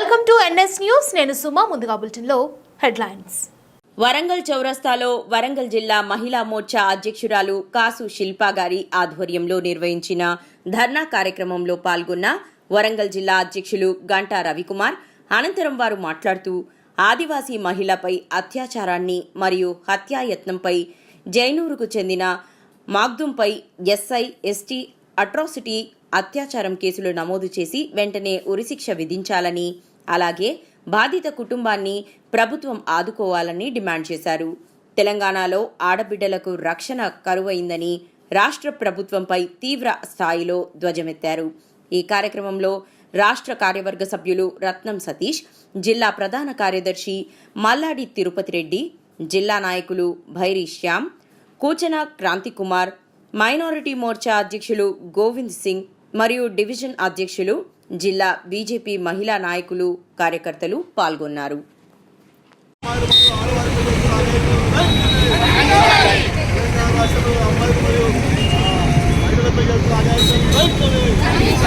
Welcome to NS news. నేను సుమా ముందుగా బులెటిన్లో హెడ్లైన్స్. వరంగల్ చౌరస్తాలో వరంగల్ జిల్లా మహిళా మోర్చా అధ్యక్షురాలు కాసు శిల్పా గారి ఆధ్వర్యంలో నిర్వహించిన ధర్నా కార్యక్రమంలో పాల్గొన్న వరంగల్ జిల్లా అధ్యక్షులు గంటా రవికుమార్ అనంతరం వారు మాట్లాడుతూ ఆదివాసీ మహిళపై అత్యాచారాన్ని మరియు హత్యాయత్నంపై జైనూరుకు చెందిన మాగ్దుంపై ఎస్ఐ ఎస్టీ అట్రాసిటీ అత్యాచారం కేసులు నమోదు చేసి వెంటనే ఉరిశిక్ష విధించాలని అలాగే బాధిత కుటుంబాన్ని ప్రభుత్వం ఆదుకోవాలని డిమాండ్ చేశారు. తెలంగాణలో ఆడబిడ్డలకు రక్షణ కరువైందని రాష్ట్ర ప్రభుత్వంపై తీవ్ర స్థాయిలో ధ్వజమెత్తారు. ఈ కార్యక్రమంలో రాష్ట్ర కార్యవర్గ సభ్యులు రత్నం సతీష్ జిల్లా ప్రధాన కార్యదర్శి మల్లాడి తిరుపతి రెడ్డి జిల్లా నాయకులు భైరి శ్యామ్ కూచన క్రాంతికుమార్ మైనారిటీ మోర్చా అధ్యక్షులు గోవింద్ సింగ్ మరియు డివిజన్ అధ్యక్షులు జిల్లా బీజేపీ మహిళా నాయకులు కార్యకర్తలు పాల్గొన్నారు. అమ్మాయిలు